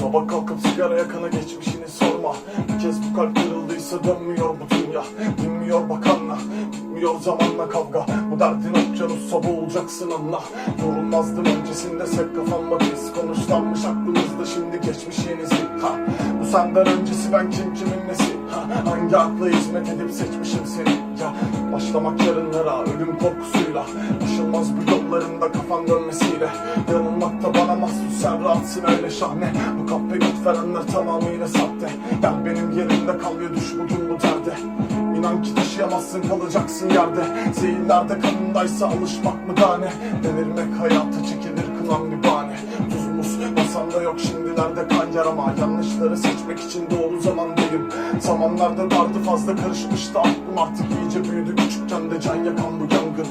Sabah kalkıp sigara yakana geçmişini sorma. Bir kez bu kalp kırıldıysa dönmüyor bu dünya. Dinmiyor bakanla Bitmiyor zamanla kavga. Bu derdin okyanussa boğulacaksın anla. Yorulmazdım öncesinde sek kafamda pis Konuşlanmış aklımızda. Şimdi geçmiş yenisi ha, Bu senden öncesi ben kim kimin nesi? Ha, Hangi akla hizmet edip seçmişim seni? Ya Başlamak yarınlara ölüm korkusuyla. Aşılmaz bu yollarında kafan dönmesiyle Bana mahsus sen rahatsın öyle şahane. Bu kahpe göt verenler tamamıyla sahte. Gel benim yerimde kal ve düş bugün bu derde. İnan ki taşıyamazsın kalacaksın yerde. Zehirlerde kanındaysa alışmak mı tane Devirmek hayata çekilir kılan bir bahane. Tuz muz masanda yok şimdilerde. Kan yarama Yanlışları seçmek için doğru zamandayım. Zamanlarda vardı fazla karışmıştı aklım. Artık iyice büyüdü Küçükken de can yakan bu yangın